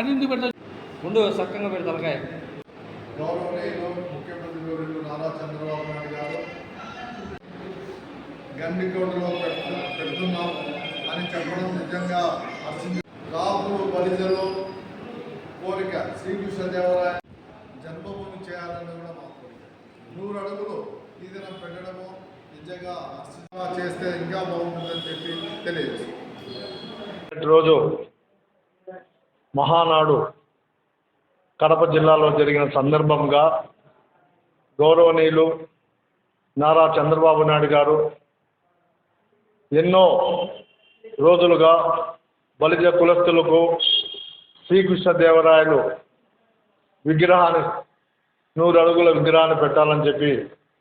ముందు సక్కంగా పెడి తలకాయ. గౌరవనీయులు ముఖ్యమంత్రి నారా చంద్రబాబు నాయుడు గారు గండికోటలో పెట్టు పెడుతున్నాం అని చెప్పడం నిజంగా హర్షించి కాపులు బలిజలు కోరిక శ్రీకృష్ణదేవరాయ జన్మభూమి చేయాలని కూడా మా కోరిక. నూరు అడుగులు ఈ దినం పెట్టడము నిజంగా చేస్తే ఇంకా బాగుంటుందని చెప్పి తెలియదు రోజు మహానాడు కడప జిల్లాలో జరిగిన సందర్భంగా గౌరవనీయులు నారా చంద్రబాబు నాయుడు గారు ఎన్నో రోజులుగా బలిజ కులస్తులకు శ్రీకృష్ణదేవరాయలు విగ్రహాన్ని నూరు అడుగుల విగ్రహాన్ని పెట్టాలని చెప్పి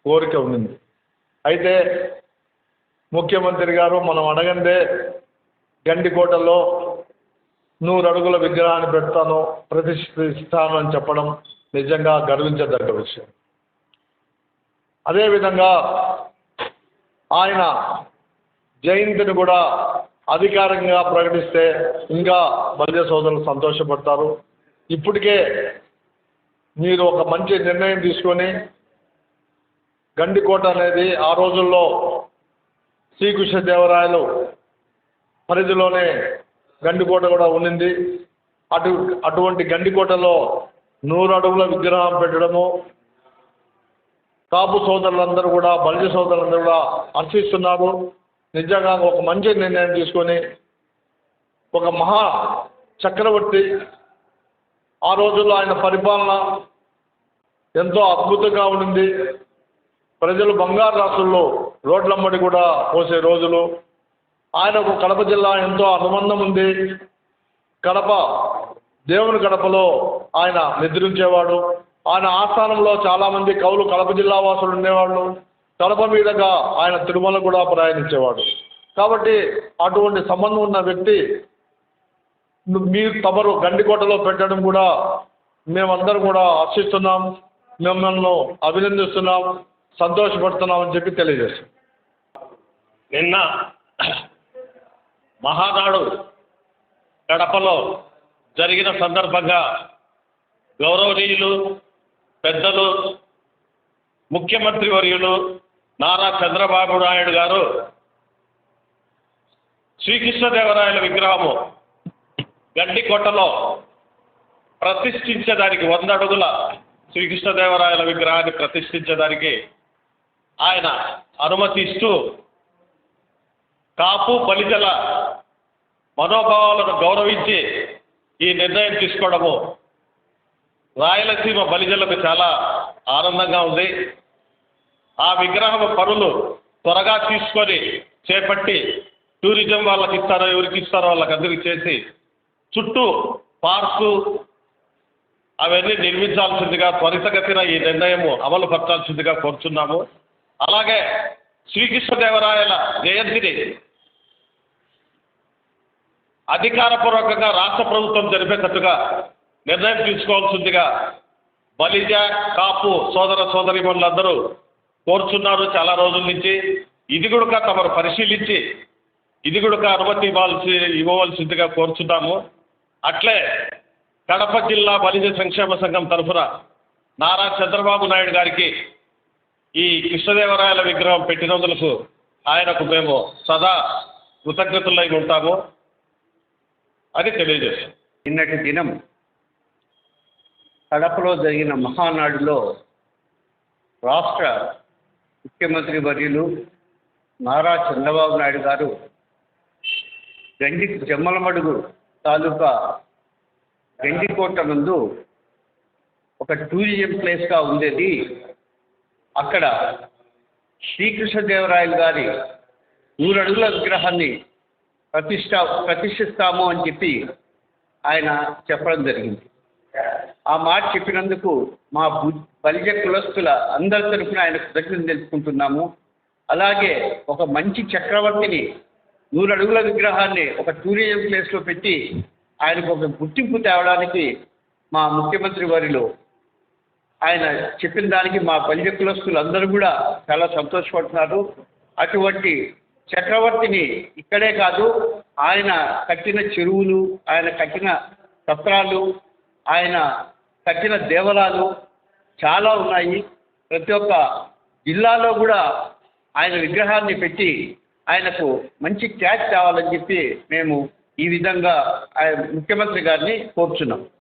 కోరిక ఉంది అయితే ముఖ్యమంత్రి గారు మనం అడగందే గండికోటలో నూరు అడుగుల విగ్రహాన్ని పెడతాను ప్రతిష్ఠిస్తాను అని చెప్పడం నిజంగా గర్వించదగ్గ విషయం. అదేవిధంగా ఆయన జయంతిని కూడా అధికారికంగా ప్రకటిస్తే ఇంకా బలిజ సోదరులు సంతోషపడతారు. ఇప్పటికే మీరు ఒక మంచి నిర్ణయం తీసుకొని గండికోట అనేది ఆ రోజుల్లో శ్రీకృష్ణదేవరాయలు పరిధిలోనే గండికోట కూడా ఉండింది అటు అటువంటి గండికోటలో నూరు అడుగుల విగ్రహం పెట్టడము. కాపు సోదరులందరూ కూడా బలిజ సోదరులందరూ కూడా హర్షిస్తున్నారు నిజంగా ఒక మంచి నిర్ణయం తీసుకొని ఒక మహా చక్రవర్తి ఆ రోజుల్లో ఆయన పరిపాలన ఎంతో అద్భుతంగా ఉండింది. ప్రజలు బంగారు రాసుల్లో రోడ్లమ్మడి కూడా పోసే రోజులు. ఆయనకు కడప జిల్లా ఎంతో అనుబంధం ఉంది. కడప దేవుని కడపలో ఆయన నిద్రించేవాడు. ఆయన ఆస్థానంలో చాలామంది కవులు కడప జిల్లా వాసులు ఉండేవాళ్ళు. కడప మీదుగా ఆయన తిరుమల కూడా ప్రయాణించేవాడు. కాబట్టి అటువంటి సంబంధం ఉన్న వ్యక్తి మీరు తమరు గండికోటలో పెట్టడం కూడా మేమందరం కూడా ఆశిస్తున్నాం. మిమ్మల్ని అభినందిస్తున్నాం. సంతోషపడుతున్నాం అని చెప్పి తెలియజేస్తాం నిన్న మహానాడు కడపలో జరిగిన సందర్భంగా గౌరవనీయులు పెద్దలు ముఖ్యమంత్రి వర్యులు నారా చంద్రబాబు నాయుడు గారు శ్రీకృష్ణదేవరాయల విగ్రహము గండికోటలో ప్రతిష్ఠించడానికి వంద అడుగుల శ్రీకృష్ణదేవరాయల విగ్రహాన్ని ప్రతిష్ఠించడానికి ఆయన అనుమతిస్తూ కాపు బలిజల మనోభావాలను గౌరవించి ఈ నిర్ణయం తీసుకోవడము రాయలసీమ బలిజలకు చాలా ఆనందంగా ఉంది. ఆ విగ్రహం పనులు త్వరగా తీసుకొని చేపట్టి టూరిజం వాళ్ళకి ఇస్తారో ఎవరికి ఇస్తారో వాళ్ళకి అందరికి చేసి చుట్టూ పార్కు అవన్నీ నిర్మించాల్సిందిగా త్వరితగతిన ఈ నిర్ణయము అమలు పరచాల్సిందిగా కోరుతున్నాము అలాగే శ్రీకృష్ణదేవరాయల జయంతిని అధికారపూర్వకంగా రాష్ట్ర ప్రభుత్వం జరిపేటట్టుగా నిర్ణయం తీసుకోవాల్సిందిగా బలిజ కాపు సోదర సోదరిమణులందరూ కోరుచున్నారు చాలా రోజుల నుంచి. ఇది కూడా తమరు పరిశీలించి ఇది కూడా అనుమతి ఇవ్వాల్సి ఇవ్వవలసిందిగా కోరుచున్నాము. అట్లే కడప జిల్లా బలిజ సంక్షేమ సంఘం తరఫున నారా చంద్రబాబు నాయుడు గారికి ఈ కృష్ణదేవరాయల విగ్రహం పెట్టినందులకు ఆయనకు మేము సదా కృతజ్ఞతలై ఉంటాము. అని తెలియజేస్తుంది. నిన్నటి దినం కడపలో జరిగిన మహానాడులో రాష్ట్ర ముఖ్యమంత్రి వర్యులు నారా చంద్రబాబు నాయుడు గారు గండి జమ్మలమడుగు తాలూకా గండికోట నందు ఒక టూరిజం ప్లేస్గా ఉండేది. అక్కడ శ్రీకృష్ణదేవరాయలు గారి నూరడుగుల విగ్రహాన్ని ప్రతిష్ట ప్రతిష్ఠిస్తాము అని చెప్పి ఆయన చెప్పడం జరిగింది. ఆ మాట చెప్పినందుకు మా బలిజ కులస్తుల అందరి తరఫున ఆయన కృతజ్ఞతలు తెలుపుకుంటున్నాము. అలాగే ఒక మంచి చక్రవర్తిని నూరు అడుగుల విగ్రహాన్ని ఒక టూరిజం ప్లేస్లో పెట్టి ఆయనకు ఒక గుర్తింపు తేవడానికి మా ముఖ్యమంత్రి వారిలో ఆయన చెప్పిన దానికి మా బలిజ కులస్తులు అందరూ కూడా చాలా సంతోషపడుతున్నారు. అటువంటి చక్రవర్తిని ఇక్కడే కాదు ఆయన కట్టిన చెరువులు ఆయన కట్టిన సత్రాలు ఆయన కట్టిన దేవాలయాలు చాలా ఉన్నాయి. ప్రతి ఒక్క జిల్లాలో కూడా ఆయన విగ్రహాన్ని పెట్టి ఆయనకు మంచి క్యాచ్ కావాలని చెప్పి మేము ఈ విధంగా ఆయన ముఖ్యమంత్రి గారిని కోరుచున్నాం.